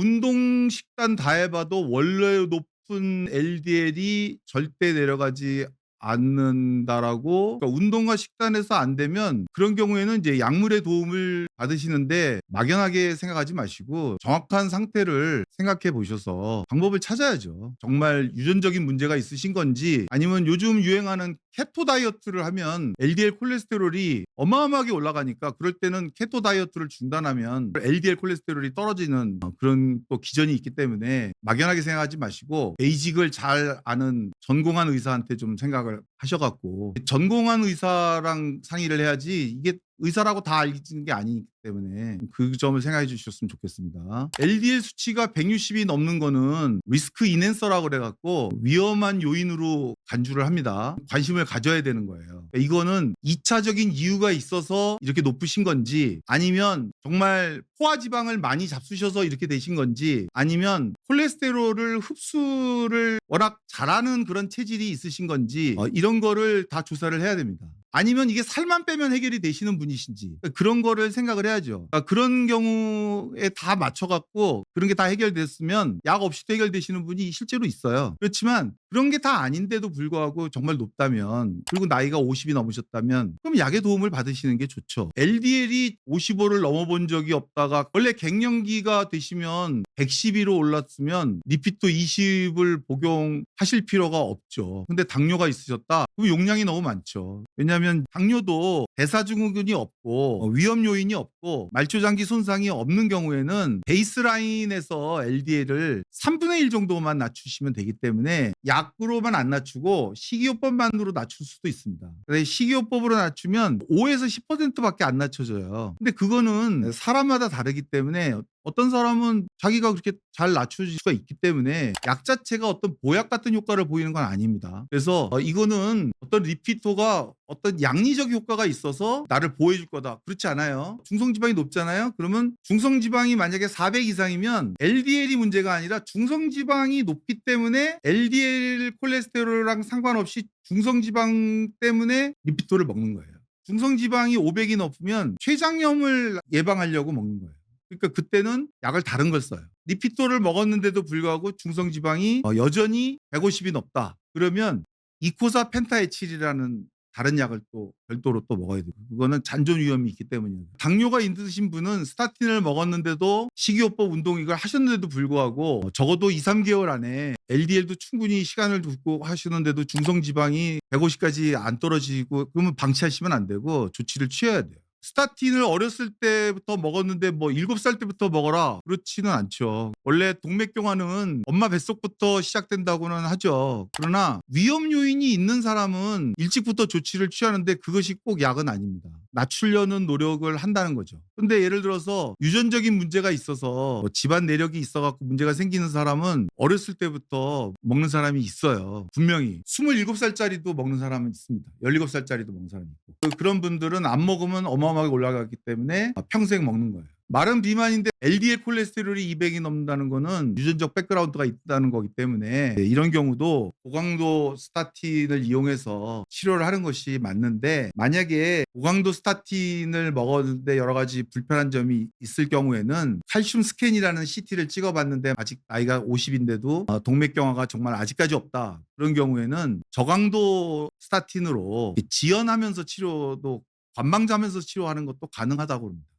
운동 식단 다 해봐도 원래 높은 LDL이 절대 내려가지 않는다라고 그러니까 운동과 식단에서 안 되면 그런 경우에는 이제 약물의 도움을 받으시는데 막연하게 생각하지 마시고 정확한 상태를 생각해 보셔서 방법을 찾아야죠. 정말 유전적인 문제가 있으신 건지 아니면 요즘 유행하는 케토 다이어트를 하면 LDL 콜레스테롤이 어마어마하게 올라가니까 그럴 때는 케토 다이어트를 중단하면 LDL 콜레스테롤이 떨어지는 그런 또 기전이 있기 때문에 막연하게 생각하지 마시고 베이직을 잘 아는 전공한 의사한테 좀 생각을 하셔갖고 전공한 의사랑 상의를 해야지 이게 의사라고 다 알려지는 게 아니기 때문에 그 점을 생각해 주셨으면 좋겠습니다. LDL 수치가 160이 넘는 거는 리스크 이넨서라고 그래갖고 위험한 요인으로 간주를 합니다. 관심을 가져야 되는 거예요. 이거는 2차적인 이유가 있어서 이렇게 높으신 건지 아니면 정말 포화지방을 많이 잡수셔서 이렇게 되신 건지 아니면 콜레스테롤을 흡수를 워낙 잘하는 그런 체질이 있으신 건지 어, 이런 거를 다 조사를 해야 됩니다. 아니면 이게 살만 빼면 해결이 되시는 분이신지 그런 거를 생각을 해야죠. 그러니까 그런 경우에 다 맞춰갖고 그런 게 다 해결됐으면 약 없이도 해결되시는 분이 실제로 있어요. 그렇지만 그런 게 다 아닌데도 불구하고 정말 높다면 그리고 나이가 50이 넘으셨다면 그럼 약의 도움을 받으시는 게 좋죠. LDL이 55를 넘어본 적이 없다가 원래 갱년기가 되시면 112로 올랐으면 리피토 20을 복용하실 필요가 없죠. 근데 당뇨가 있으셨다? 그럼 용량이 너무 많죠. 왜냐하면 당뇨도 대사증후군이 없고 어, 위험 요인이 없고 말초장기 손상이 없는 경우에는 베이스라인에서 LDL을 3분의 1 정도만 낮추시면 되기 때문에 약으로만 안 낮추고 식이요법만으로 낮출 수도 있습니다. 식이요법으로 낮추면 5에서 10%밖에 안 낮춰져요. 근데 그거는 사람마다 다르기 때문에 어떤 사람은 자기가 그렇게 잘 낮춰질 수가 있기 때문에 약 자체가 어떤 보약 같은 효과를 보이는 건 아닙니다. 그래서 어, 이거는 어떤 리피토가 어떤 양리적 효과가 있어서 나를 보호해줄 거다. 그렇지 않아요. 중성지방이 높잖아요. 그러면 중성지방이 만약에 400 이상이면 LDL이 문제가 아니라 중성지방이 높기 때문에 LDL 콜레스테롤이랑 상관없이 중성지방 때문에 리피토를 먹는 거예요. 중성지방이 500이 높으면 췌장염을 예방하려고 먹는 거예요. 그러니까 그때는 약을 다른 걸 써요. 리피토를 먹었는데도 불구하고 중성 지방이 어, 여전히 150이 높다. 그러면 이코사 펜타에칠이라는 다른 약을 또 별도로 또 먹어야 돼요. 그거는 잔존 위험이 있기 때문이에요. 당뇨가 있으신 분은 스타틴을 먹었는데도 식이요법 운동 이걸 하셨는데도 불구하고 적어도 2, 3개월 안에 LDL도 충분히 시간을 두고 하시는데도 중성 지방이 150까지 안 떨어지고 그러면 방치하시면 안 되고 조치를 취해야 돼요. 스타틴을 어렸을 때부터 먹었는데 뭐 7살 때부터 먹어라 그렇지는 않죠. 원래 동맥경화는 엄마 뱃속부터 시작된다고는 하죠. 그러나 위험 요인이 있는 사람은 일찍부터 조치를 취하는데 그것이 꼭 약은 아닙니다. 낮추려는 노력을 한다는 거죠. 근데 예를 들어서 유전적인 문제가 있어서 뭐 집안 내력이 있어갖고 문제가 생기는 사람은 어렸을 때부터 먹는 사람이 있어요. 분명히 27살짜리도 먹는 사람은 있습니다. 17살짜리도 먹는 사람이 있고 그- 그런 분들은 안 먹으면 어마어마하게 올라가기 때문에 평생 먹는 거예요. 마른 비만인데 LDL 콜레스테롤이 200이 넘는다는 거는 유전적 백그라운드가 있다는 거기 때문에 이런 경우도 고강도 스타틴을 이용해서 치료를 하는 것이 맞는데 만약에 고강도 스타틴을 먹었는데 여러 가지 불편한 점이 있을 경우에는 칼슘 스캔이라는 CT를 찍어봤는데 아직 나이가 50인데도 어, 동맥경화가 정말 아직까지 없다 그런 경우에는 저강도 스타틴으로 지연하면서 치료도 관망자면서 치료하는 것도 가능하다고 합니다.